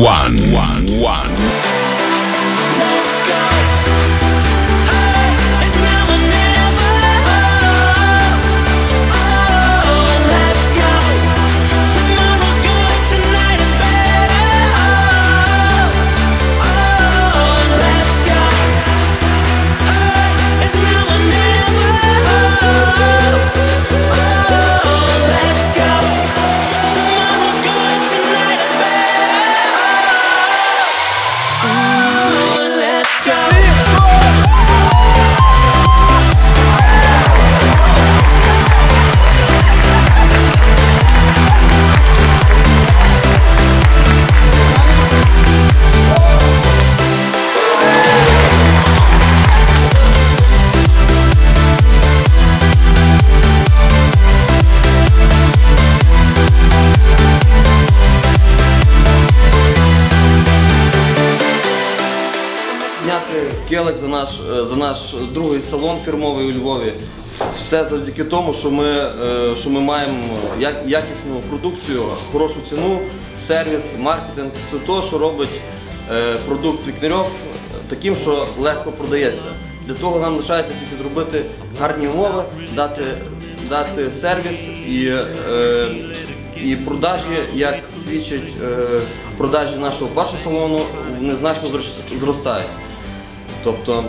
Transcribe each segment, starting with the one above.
One. One. One. Зняти за наш, е, за наш другий салон фірмовий у Львові. Все завдяки тому, що ми, е, що ми маємо якісну продукцію, хорошу ціну, сервіс, маркетинг, все те, що робить е, продукт Вікнерьов таким, що легко продається. Для того нам лишається тільки зробити гарні умови, дати, дати сервіс і, і продажі, як свідчать продажі нашого першого салону, вони значно зростають. Тобто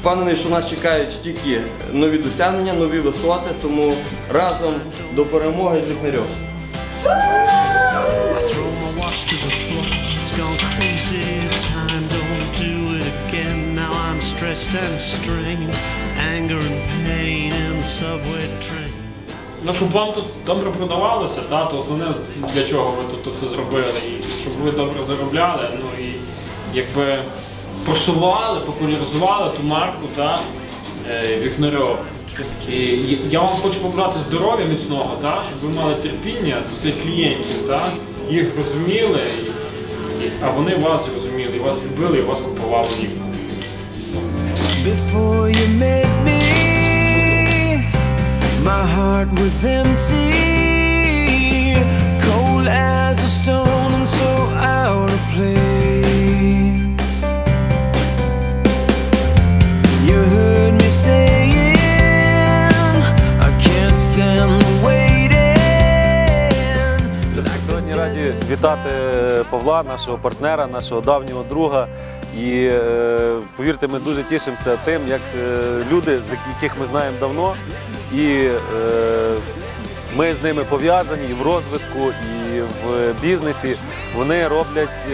впевнений, що нас чекають тільки нові досягнення, нові висоти, тому разом до перемоги з train. Ну, щоб вам тут добре продавалося, та, то основне для чого ви тут все зробили, і щоб ви добре заробляли, ну і якби просували, популяризували ту марку та, е, Вікнарьов. І я вам хочу побажати здоров'я міцного, та, щоб ви мали терпіння до тих клієнтів, та, їх розуміли, а вони вас розуміли, вас любили, і вас купували вікна. Before you met me, my heart was empty, раді вітати Павла, нашого партнера, нашого давнього друга. І е, повірте, ми дуже тішимося тим, як е, люди, з яких ми знаємо давно, і е, ми з ними пов'язані і в розвитку, і в бізнесі. Вони роблять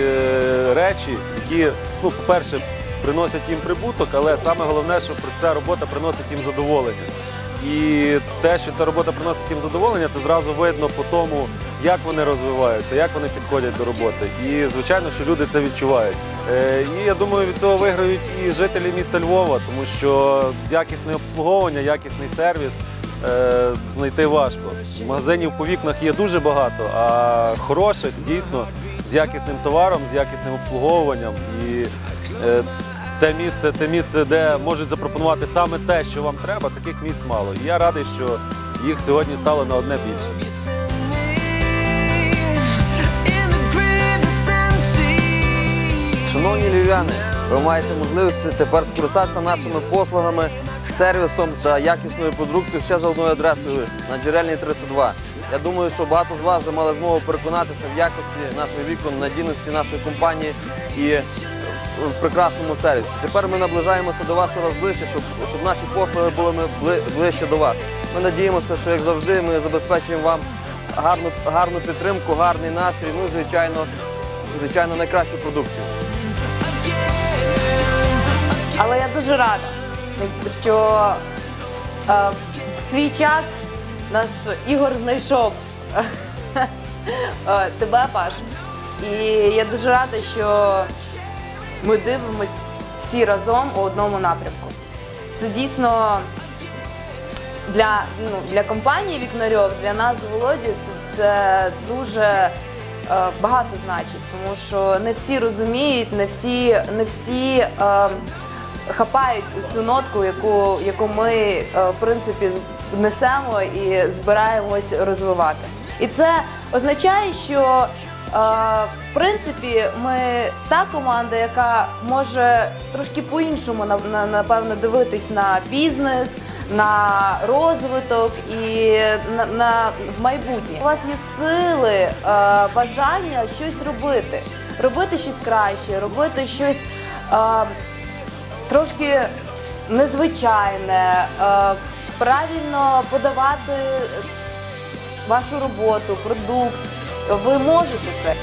речі, які, ну, по-перше, приносять їм прибуток, але саме головне, що ця робота приносить їм задоволення. І те, що ця робота приносить їм задоволення, це зразу видно по тому, як вони розвиваються, як вони підходять до роботи. І звичайно, що люди це відчувають. Е, І я думаю, від цього виграють і жителі міста Львова, тому що якісне обслуговування, якісний сервіс е, знайти важко. Магазинів по вікнах є дуже багато, а хороших дійсно з якісним товаром, з якісним обслуговуванням. І е, те місце, те місце, де можуть запропонувати саме те, що вам треба, таких місць мало. Я радий, що їх сьогодні стало на одне більше. Шановні львів'яни, ви маєте можливість тепер скористатися нашими послугами, сервісом та якісною продукцією ще за одною адресою на Джерельній 32. Я думаю, що багато з вас вже мали змогу переконатися в якості наших вікон, надійності нашої компанії і в- прекрасному сервісі. Тепер ми наближаємося до вас щораз ближче, щоб, щоб наші послуги були ближче до вас. Ми надіємося, що як завжди ми забезпечуємо вам гарну, гарну підтримку, гарний настрій, ну звичайно, звичайно, найкращу продукцію. Але я дуже рада, що е, в свій час наш Ігор знайшов е, тебе, Паш. І я дуже рада, що ми дивимось всі разом у одному напрямку. Це дійсно для, ну, для компанії Вікнарьов, для нас з Володією, це, це дуже е, багато значить, тому що не всі розуміють, не всі, не всі е, хапають цю нотку, яку, яку ми е, в принципі несемо і збираємось розвивати. І це означає, що в принципі, ми та команда, яка може трошки по-іншому на- на- напевно дивитись на бізнес, на розвиток і на, в майбутнє. У вас є сили, бажання щось робити, робити щось краще, робити щось трошки незвичайне, правильно подавати вашу роботу, продукт. Ви можете це.